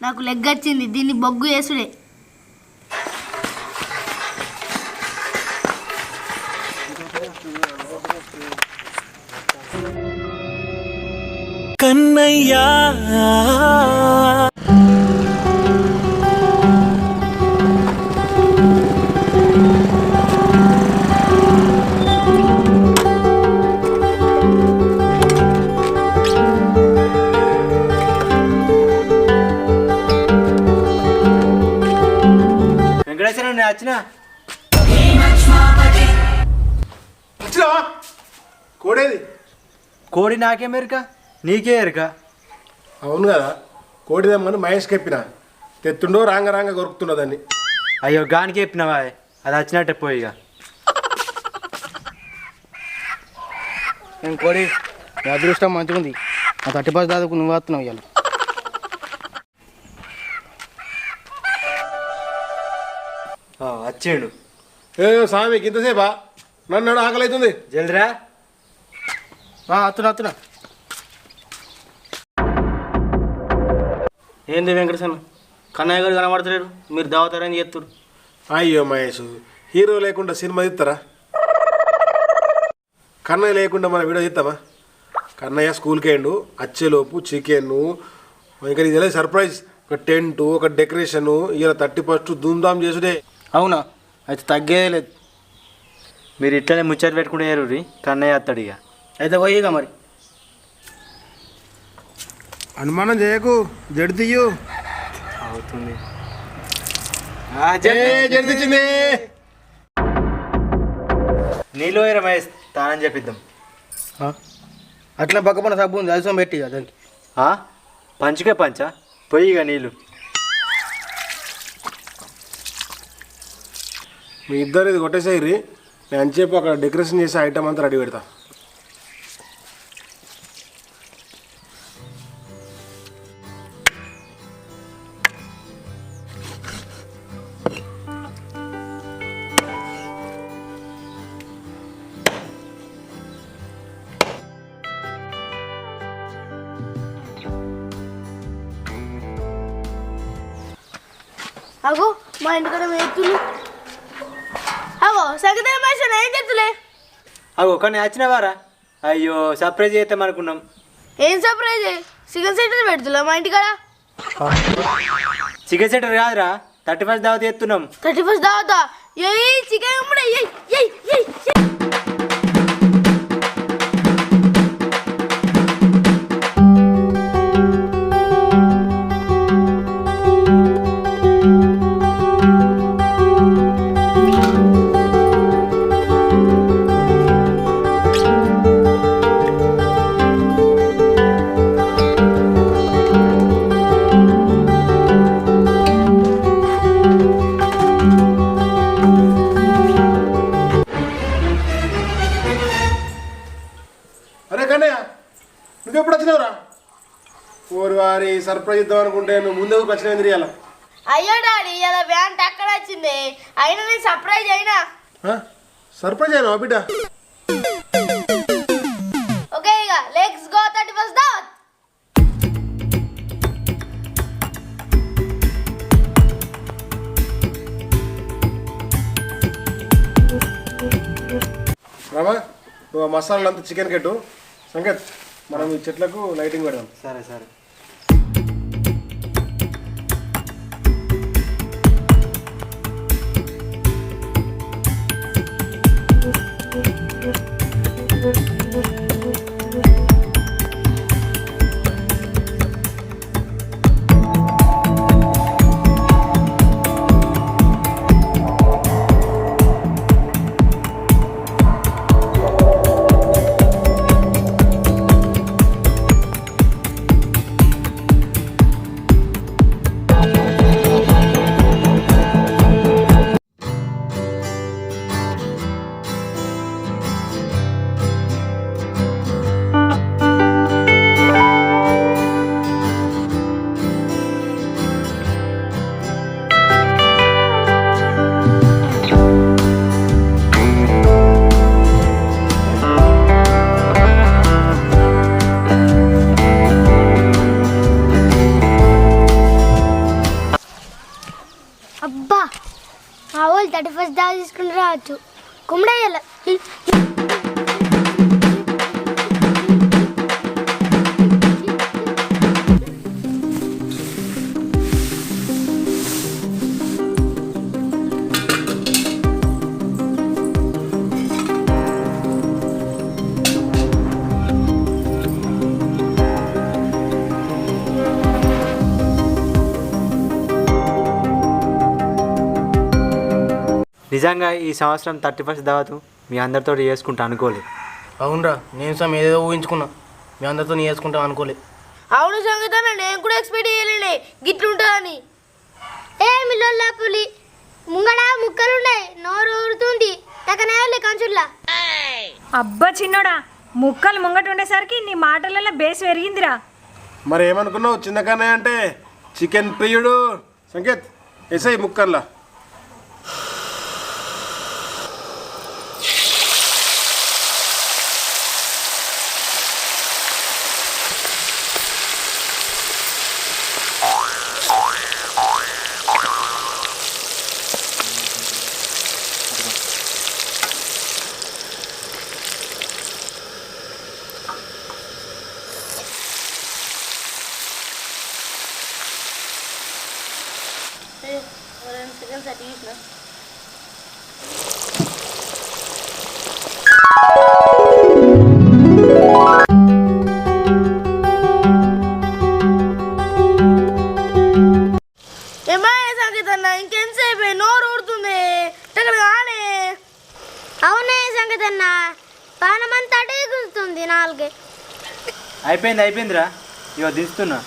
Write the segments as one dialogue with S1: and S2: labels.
S1: నాకు లెగ్ వచ్చింది దీన్ని బొగ్గు వేసుడే
S2: కన్నయ్యా.
S3: వచ్చిన?
S4: వచ్చినావా కోడేది.
S3: కోడి నాకే మెరుక నీకే ఎరుక.
S4: అవును కదా కోడిదేమని మహేష్ చెప్పిన. తెత్తుండో రాంగ రాంగ కొరుకుతుండో దాన్ని.
S3: అయ్యో గానికి చెప్పినవా అది వచ్చినట్టే పోయి ఇక.
S5: నేను కోడి? నీ అదృష్టం మంచిగా ఉంది ఆ థర్టీ దాదాపు నువ్వు వస్తున్నావు ఇవాళ
S3: వచ్చిండు
S4: ఏ స్వామి ఇంతసేపా? నన్ను ఆకలి అవుతుంది
S3: జల్దిరా.
S5: వస్తున్నా వస్తున్నా ఏంది వెంకటేశ్వర కన్నయ్య గారు కనబడతలేరు. మీరు దావతారని చెప్తారు.
S4: అయ్యో మహేష్ హీరో లేకుండా సినిమా తీస్తారా కన్నయ్య లేకుండా మన వీడియో తీస్తామా కన్నయ్య స్కూల్కి వేయండు అచ్చేలోపు చికెన్ ఇంకా ఇది సర్ప్రైజ్. ఒక టెంట్ ఒక డెకరేషను ఇలా థర్టీ ఫస్ట్ ధూమ్ధామ్ చేసుడే.
S5: అవునా? అయితే తగ్గేదే లేదు
S3: మీరు ఇట్లనే ముచ్చట పెట్టుకుంటే ఏరురి కన్నయ్య అత్తాడు ఇక.
S5: అయితే పోయిగా మరి.
S4: అనుమానం చేయకు జడి తీయు.
S3: అవుతుంది. నీళ్ళు పోయి రమేష్ తానని చెప్పిద్దాం.
S5: ఆ? అట్లా పక్కపన్న సబ్బు ఉంది అలసం పెట్టి ఇక దానికి.
S3: ఆ? పంచుకే పంచా? పోయి ఇక నీళ్ళు.
S4: మీ ఇద్దరు ఇది కొట్టేసేయ్రి నేను అని చెప్పి అక్కడ డెకరేషన్ చేసే ఐటమ్ అంతా రెడీ పెడతా.
S1: అగో మా ఇంటికాడ ఎత్తులు అగో సగతే భాష ఏం చెత్తులే
S3: అగో కానీ వచ్చినవారా? అయ్యో సర్ప్రైజ్ చేద్దాం అనుకున్నాం.
S1: ఏం సర్ప్రైజ్ చికెన్ సెంటర్ పెడుతులా మా ఇంటికాడ?
S3: చికెన్ సెంటర్ కాదురా థర్టీ ఫస్ట్ దావత్ ఎత్తున్నాం
S1: థర్టీ ఫస్ట్ దావతా? ఏయ్ చికెన్ ఇప్పుడే
S4: వారి సర్ప్రైజ్ ఇద్దాం అనుకుంటే నువ్వు ముందే వచ్చినావు తిరిగాల
S1: అయ్యో డాడీ ఇలా వ్యాంట్ అక్కడ వచ్చింది? అయినా నేను సర్ప్రైజ్ అయినా.
S4: సర్ప్రైజ్ అయినా బిడ్డ?
S1: ఓకే ఇక లెట్స్ గో థర్టీ ఫస్ట్ దావత్
S4: రామా నువ్వు ఆ మసాలాలు అంతా చికెన్ కట్టు సంకేత్ మనం ఈ చెట్లకు లైటింగ్ పెడదాం.
S3: సరే సరే.
S2: Thank you. థర్టీ ఫస్ట్ దాకా తీసుకుని రావచ్చు. కుమ్మడయ్యాల
S3: నిజంగా ఈ సంవత్సరం థర్టీ ఫస్ట్ దావతు మీ అందరితో చేసుకుంటా అనుకోలేదు
S5: అవునరా నేను సమ్ ఏదేదో ఊహించుకున్నా. మీ అందరితో నీ వేసుకుంటాం అనుకోలే.
S1: అవును సంగీత నేను కూడా ఎక్స్పెక్ట్ చేయలేనే గిట్లుంటుందని.
S2: ఏ మిల్లొల్ల పులి ముంగడ ముక్కలున్నాయి నోరు ఊరుతుంది. తకనేయాలి కంచుల్లా.
S6: అబ్బా చిన్నోడా ముక్కలు ముంగట ఉండేసరికి నీ మాటలలో బేస్ పెరిగిందిరా.
S4: మరి ఏమనుకున్నావు చిన్న కన్నయ్య అంటే? చికెన్ ప్రియుడు సంకేత్ ఎస్ఐ ముక్కర్లా
S1: సెకండ్స్ అటు చూసిన ఇంకెంతసేపు నోరు ఊడుతుంది ఇక్కడ
S2: అవునే సంగతి అన్న పానమంతా అటే నాలుగే
S3: అయిపోయింది అయిపోయిందిరా ఇగో దిస్తున్నా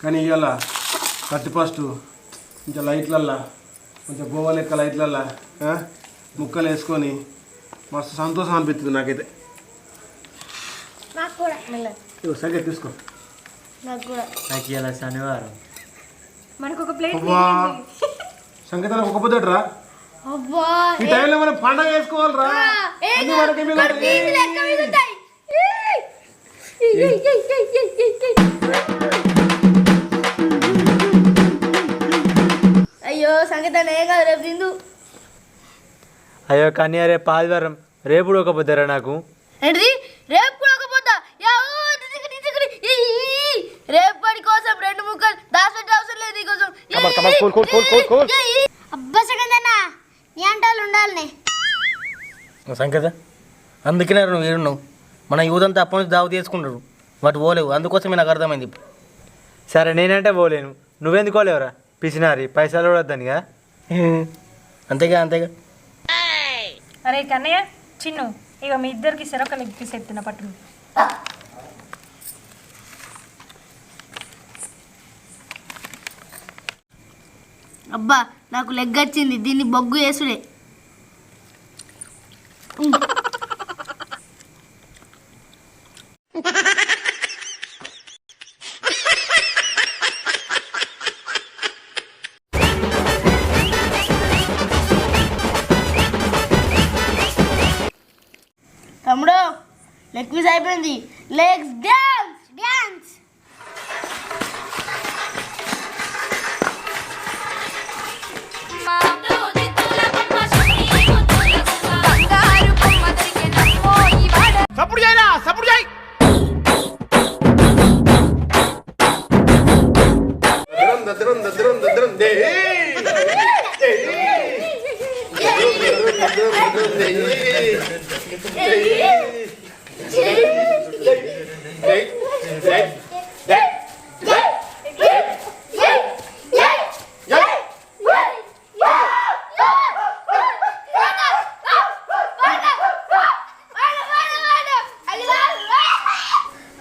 S4: కానీ ఇవాళ థర్టీ ఫస్ట్ కొంచెం లైట్లల్లా కొంచెం గోవా లెక్క లైట్లల్లా ముక్కలు వేసుకొని మస్తు సంతోషం అనిపిస్తుంది నాకైతే సంగతి తీసుకో
S1: నాకు
S3: ఇలా శనివారం
S6: మనకు ఒక ప్లేట్
S4: ఒక పొద్దుట్రా ఈ టైంలో మనం పండగ వేసుకోవాలిరా మనకే
S1: సంగీత ఏం కాదు రేపు తిందు.
S3: అయ్యో కానీ రేపు ఆదివారం రేపు కూడా ఒక పొద్దురా నాకు?
S1: ఏంటిది? రేపు కూడా ఒక పొద్దా యా, ఓ, దిగుడు, దిగుడు, ఈ, ఈ, ఈ. రేపటి కోసం రెండు ముక్కలు దాచిపెట్టే అవసరం లేదు ఈ.
S2: అబ్బా సంగతి అన్న నీ అంటాలు ఉండాలనే.
S5: సంకేత అందుకనే నువ్వు ఏడున్నావు. మన యూత్ అంతా అప్పటి నుంచి దావ తీసుకుంటారు. వాటి పోలేవు. అందుకోసమే నాకు అర్థమైంది
S3: సరే నేనంటే పోలేను. నువ్వెందుకు పోలేవురా? పిసినారి పైసలు కూడా వద్దనిగా
S5: అంతేగా అంతేగా.
S6: అరే కన్నయ్య చిన్ను ఇక మీ ఇద్దరికి సెరొక లెగ్ పీస్ ఎత్తున పట్టు
S1: అబ్బా నాకు లెగ్ వచ్చింది దీన్ని బొగ్గు వేసుడే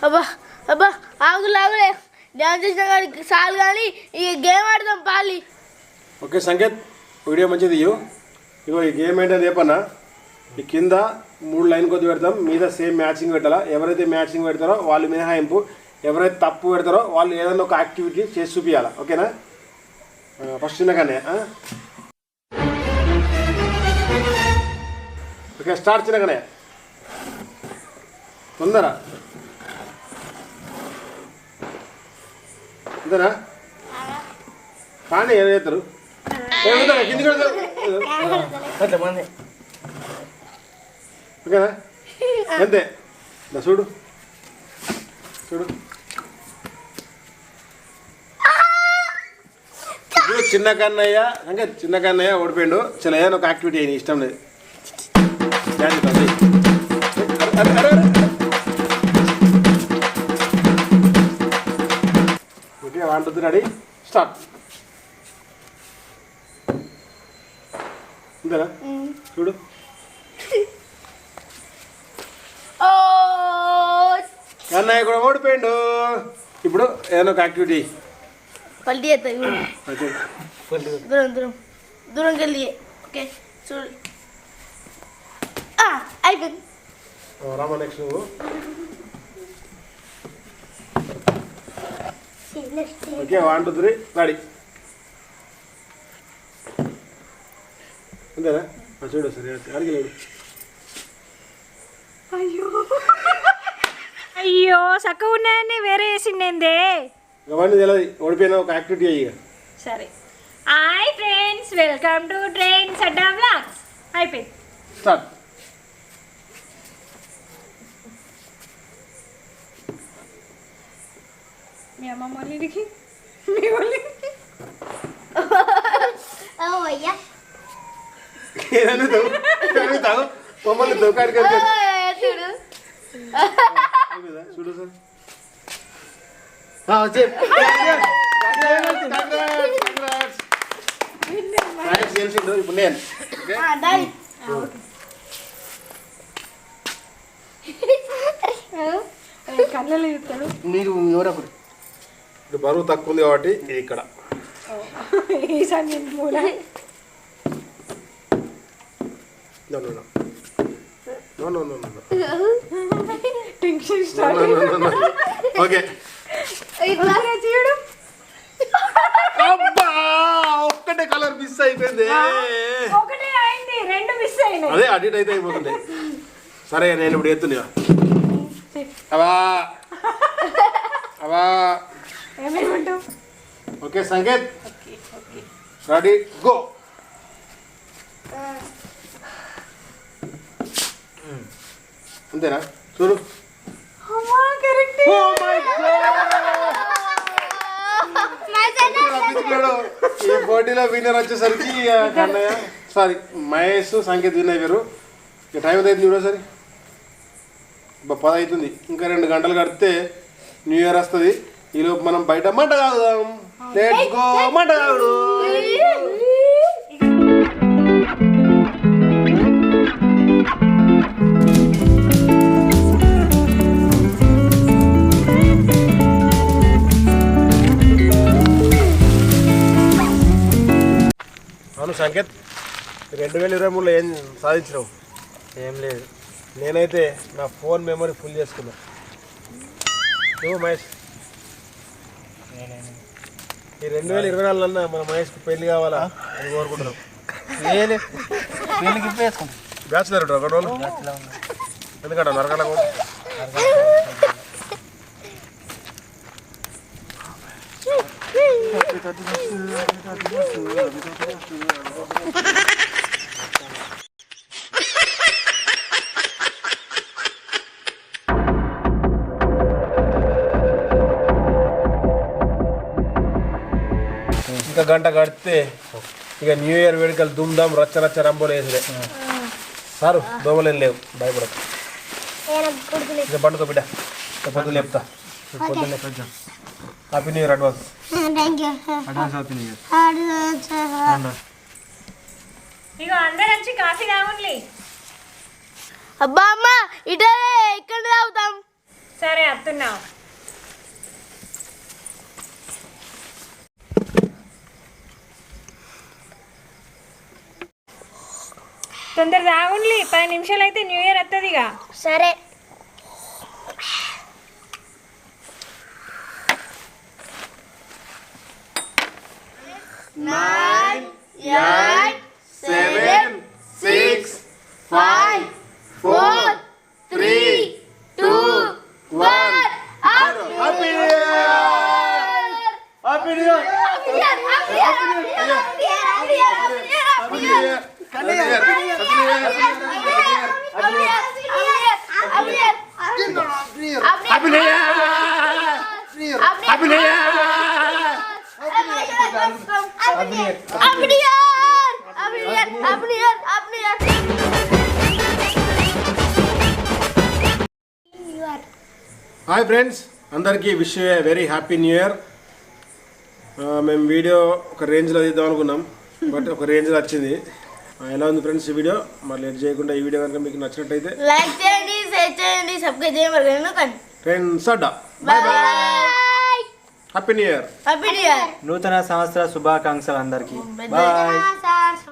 S1: అబ్బా అబ్బా ఆగులు ఆగులే డ్యాన్స్ చేసిన కాడికి చాలు కానీ ఈ గేమ్ ఆడదాం పాలి.
S4: ఓకే సంకేత్ వీడియో మంచిది ఇయ్యు ఇగో ఈ గేమ్ ఏంటో చెప్పన్నా ఈ కింద మూడు లైన్ కొద్ది పెడతాం. మీద సేమ్ మ్యాచింగ్ పెట్టాలా? ఎవరైతే మ్యాచింగ్ పెడతారో వాళ్ళు మినహాయింపు. ఎవరైతే తప్పు పెడతారో వాళ్ళు ఏదైనా ఒక యాక్టివిటీ చేసి చూపించాలా ఓకేనా? ఫస్ట్ చిన్నగానే ఓకే స్టార్ట్ చిన్నగానే తొందర. అంతేనా కానీ ఏం చేస్తారు? ఏమంటారు కింది కూడా
S5: అట్లా మంది.
S4: ఓకేనా? అంతే. చూడు. చూడు. ఇప్పుడు చిన్న కన్నయ్య అంటే చిన్న కన్నయ్య ఓడిపోయిండు. ఏదైనా ఒక యాక్టివిటీ అయ్యి ఇష్టం లేదు. One two three ready start అంతేనా చూడు.
S1: ఓ!
S4: కన్నయ్య కూడా ఓడిపోయిండు. ఇప్పుడు ఏదైనా ఒక యాక్టివిటీ ఓకే
S1: దూరం దూరం. దూరంకి వెళ్ళి ఓకే చూడు. ఆ, అయిపోయింది.
S4: రామ నెక్స్ట్ నువ్వు. Okay one two three ready. అంతేనా? చూడు సరే అడిగి లేడు
S6: అయ్యో. అయ్యో చక్కగా ఉన్నాయని వేరే వేసిండేందే.
S4: అవన్నీ తెలియదు ఓడిపోయిన ఒక యాక్టివిటీ అయ్యి
S6: సరే. Hi friends welcome to trains Adda vlogs అయిపోయింది
S4: స్టార్ట్
S6: మీ అమ్మమ్మ వాళ్ళ ఇంటికి మీ వాళ్ళ ఇంటికి.
S4: మమ్మల్ని దొక్కాడికి
S1: చూడు
S4: చూడు సార్ ఇప్పుడు నేను
S6: కళ్ళలో చూస్తాడు
S5: మీరు ఎవరప్పుడు
S4: ఇప్పుడు బరువు తక్కువ ఉంది కాబట్టి ఇది ఇక్కడ. ఓకే ఒక్కటే కలర్ మిస్ అయిపోయింది. అదే అడిట్ అయితే అయిపోతుంది. సరే నేను ఇప్పుడు ఎత్తున్నా అవా అవా ఓకే సంకేత్? రెడీ? గో! అంతేనా? చూడు. ఈ పోటీలో విన్నర్ వచ్చేసరికి కన్నయ్య సారీ మహేష్ సంకేత్ విన్ అయ్యారు ఇక టైం అయితే చూడ సరే పది అవుతుంది ఇంకా రెండు గంటలు కడితే న్యూ ఇయర్ వస్తుంది. ఈలోపు మనం బయట మంట తాగుదాం లెట్స్ గో మంట అవును సంకేత్ రెండు వేల ఇరవై మూడులో ఏం సాధించినావు?
S3: ఏం లేదు.
S4: నేనైతే నా ఫోన్ మెమరీ ఫుల్ చేసుకున్నా. నువ్వు మహేష్ ఈ రెండు వేల ఇరవై నాలుగులో మన మహేష్కి పెళ్ళి కావాలా అని కోరుకుంటున్నాం.
S5: ఏలే వీళ్ళకి ఇప్పుడు వేసుకుంటాం
S4: బ్యాచులర్ ఒక రోజు ఎందుకంటే నరకాల కూడా గంట గడితే ఇక న్యూ ఇయర్ వేడుకలు దుమ్ దామ్ రచ్చ రచ్చ రంబోలు వేసుడే సారు దోమలేం లేవు భయపడకు. ఇక పండుతో బిడ్డ లేపుతా. ఇక పొద్దున్న happy new year advance
S2: thank you
S3: advance happy new year
S6: ఇక అందరు వచ్చి కాఫీ తాగుండ్లి
S1: అబ్బా అమ్మ ఇటే ఇక్కడ తాగుతాం?
S6: సరే అత్తున్నావు తొందర తాగుండ్లి పది నిమిషాలు అయితే న్యూ ఇయర్ వస్తుందిగా
S2: సరే.
S4: Seven six five four three two one happy happy new year
S1: Happy New Year! Happy New Year! Happy New Year! Happy New Year!
S4: Hi friends అందరికీ wish very happy new year మేము video ఒక రేంజ్లో తీద్దాం అనుకున్నాం but ఒక రేంజ్లో వచ్చింది. ఎలా ఉంది ఫ్రెండ్స్ ఈ వీడియో మరి లేట్ చేయకుండా ఈ వీడియో కనుక మీకు నచ్చినట్టయితే
S1: లైక్ చేయండి షేర్ చేయండి సబ్స్క్రైబ్ చేయండి
S4: ఫ్రెండ్స్ అడ్డా.
S1: Bye
S4: happy new year
S1: happy new year
S3: నూతన సంవత్సర శుభాకాంక్షలు అందరికీ. బాయ్